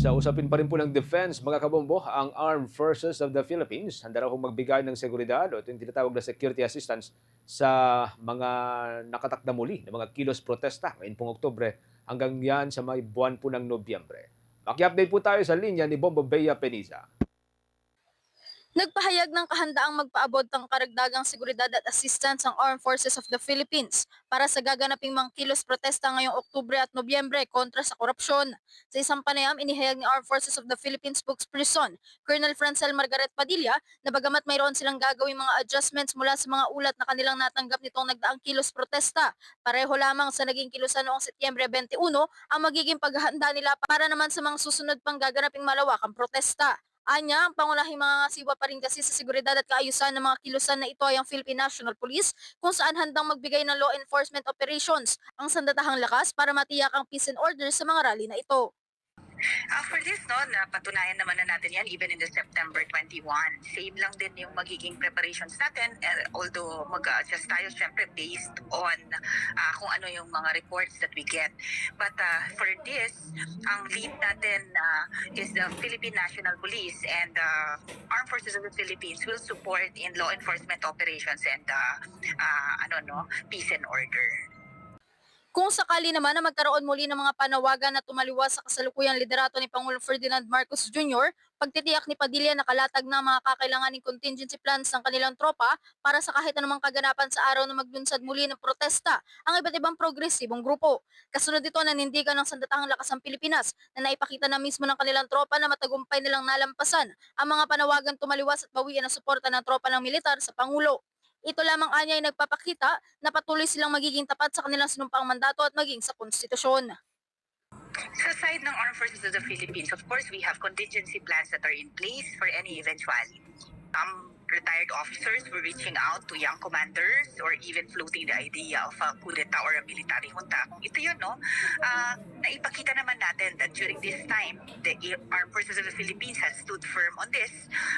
Sa usapin pa rin po ng defense, mga kabombo, ang Armed Forces of the Philippines handa raw magbigay ng seguridad o ito yung tinatawag na security assistance sa mga nakatakda muli ng mga kilos protesta ngayon pong Oktubre hanggang yan sa may buwan po ng Nobyembre. Maki-update po tayo sa linya ni Bombo Bea Peniza. Nagpahayag ng kahandaang magpaabot ng karagdagang seguridad at assistance ang Armed Forces of the Philippines para sa gaganaping mga kilos protesta ngayong Oktubre at Nobyembre kontra sa korupsyon. Sa isang panayam, inihayag ni Armed Forces of the Philippines spokesperson, Colonel Francel Margaret Padilla, na bagamat mayroon silang gagawing mga adjustments mula sa mga ulat na kanilang natanggap nitong nagdaang kilos protesta, pareho lamang sa naging kilusan noong Setyembre 21 ang magiging paghahanda nila para naman sa mga susunod pang gaganaping malawakang protesta. Anya, ang pangunahing mga siwa pa rin kasi sa seguridad at kaayusan ng mga kilusan na ito ay ang Philippine National Police kung saan handang magbigay ng law enforcement operations ang sandatahang lakas para matiyak ang peace and order sa mga rally na ito. Uh, for this, no, napatunayan naman na natin yan even in the September 21. Same lang din yung magiging preparations natin, eh, although mag-adjust tayo syempre based on uh, kung ano yung mga reports that we get. But uh, for this, ang lead natin uh, is the Philippine National Police and uh, Armed Forces of the Philippines will support in law enforcement operations and uh, uh, ano no, peace and order. Kung sakali naman na magkaroon muli ng mga panawagan na tumaliwas sa kasalukuyang liderato ni Pangulong Ferdinand Marcos Jr., pagtitiyak ni Padilla na kalatag na mga kakailanganing contingency plans ng kanilang tropa para sa kahit anumang kaganapan sa araw na maglunsad muli ng protesta ang iba't ibang progresibong grupo. Kasunod ito nanindigan ng sandatahang lakas ng Pilipinas na naipakita na mismo ng kanilang tropa na matagumpay nilang nalampasan ang mga panawagan tumaliwas at bawian ng suporta ng tropa ng militar sa Pangulo. Ito lamang anya ay nagpapakita na patuloy silang magiging tapat sa kanilang sinumpang mandato at maging sa konstitusyon. Sa side ng Armed Forces of the Philippines, of course, we have contingency plans that are in place for any eventuality. Some retired officers were reaching out to young commanders or even floating the idea of a coup d'etat or a military junta. Ito yun, no? Ah, naipakita naman natin that during this time, the Armed Forces of the Philippines has stood firm on this.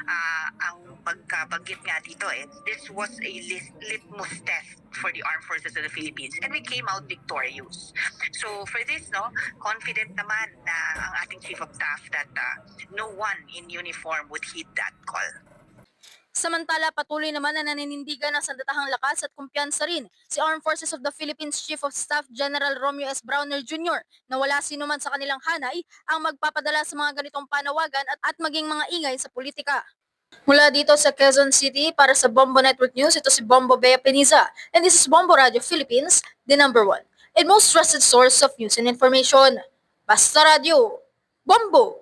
Ah, ang pagkabanggit nga dito, eh, this was a lit- litmus test for the Armed Forces of the Philippines and we came out victorious. So for this, no, confident naman na ang ating Chief of Staff that ah, no one in uniform would heed that call. Samantala, patuloy naman na naninindigan ng sandatahang lakas at kumpiyansa rin si Armed Forces of the Philippines Chief of Staff General Romeo S. Browner Jr. na wala sino man sa kanilang hanay ang magpapadala sa mga ganitong panawagan at, at maging mga ingay sa politika. Mula dito sa Quezon City para sa Bombo Network News, ito si Bombo Bea Peniza and this is Bombo Radio Philippines, the number one and most trusted source of news and information. Basta Radio, Bombo!